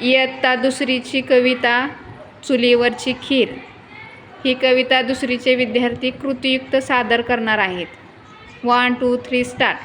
इयत्ता दुसरीची कविता चुलीवरची खीर. ही कविता दुसरीचे विद्यार्थी कृतियुक्त सादर करणार आहेत. One two three start